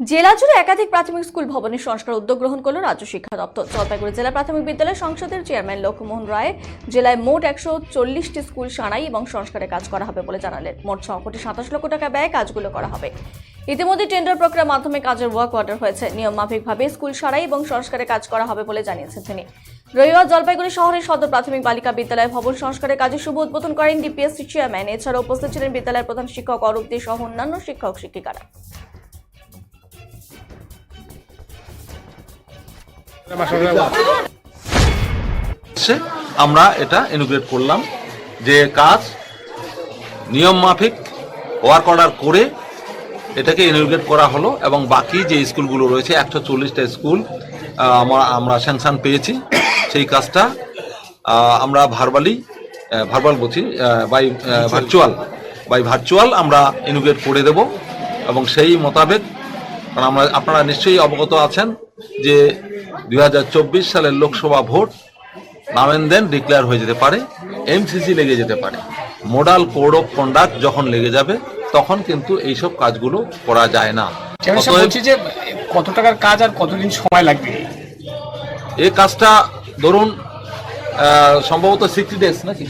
জেলা জুড়ে একাধিক প্রাথমিক স্কুল ভবনের সংস্কার উদ্যোগ গ্রহণ করল রাজ্য শিক্ষা দপ্তর। জলপাইগুড়ি জেলা প্রাথমিক বিদ্যালয় সংসদের চেয়ারম্যান লক্ষ্মমোহন রায় জেলায় মোট একশো চল্লিশটি স্কুল সারাই এবং সংস্কারের কাজ করা হবে বলে জানালেন। মোট ছ কোটি সাতাশ লক্ষ টাকা ব্যয় কাজগুলো করা হবে। ইতিমধ্যে টেন্ডার প্রক্রিয়ার মাধ্যমে কাজের ওয়ার্ক অর্ডার হয়েছে। নিয়ম মাফিকভাবে স্কুল সারাই এবং সংস্কারের কাজ করা হবে বলে জানিয়েছেন তিনি। রবিবার জলপাইগুড়ি শহরের সদর প্রাথমিক বালিকা বিদ্যালয় ভবন সংস্কারের কাজে শুভ উদ্বোধন করেন ডিপিএসসি চেয়ারম্যান। এছাড়া উপস্থিত ছিলেন বিদ্যালয়ের প্রধান শিক্ষক অরূপ দে সহ অন্যান্য শিক্ষক শিক্ষিকারা আমরা এটা ইনোগ্রেট করলাম যে কাজ নিয়ম মাফিক ওয়ার্ক অর্ডার করে এটাকে ইনোগ্রেট করা হলো এবং বাকি যে স্কুলগুলো রয়েছে একশো চল্লিশটা স্কুল আমরা আমরা স্যাংশন পেয়েছি। সেই কাজটা আমরা ভার্বালি ভার্বাল বলছি বাই ভার্চুয়াল বাই ভার্চুয়াল আমরা ইনোগ্রেট করে দেব এবং সেই মোতাবেক কারণ আমরা আপনারা নিশ্চয়ই অবগত আছেন যে দুই হাজার চব্বিশ সালের লোকসভা ভোট নামেন দেন ডিক্লেয়ার হয়ে যেতে পারে এমসিসি লেগে যেতে পারে। মোডাল কোড অফ কন্ডাক্ট যখন লেগে যাবে তখন কিন্তু এইসব কাজগুলো করা যায় না। যে কত টাকার কাজ আর কতদিন সময় লাগবে? এই কাজটা ধরুন সম্ভবত সিক্সটি ডেজ নাকি?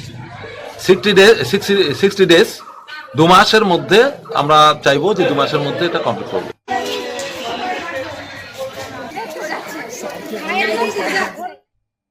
Sixty days sixty sixty days দু মাসের মধ্যে আমরা চাইব যে দু মাসের মধ্যে এটা কমপ্লিট করব। 还有这个。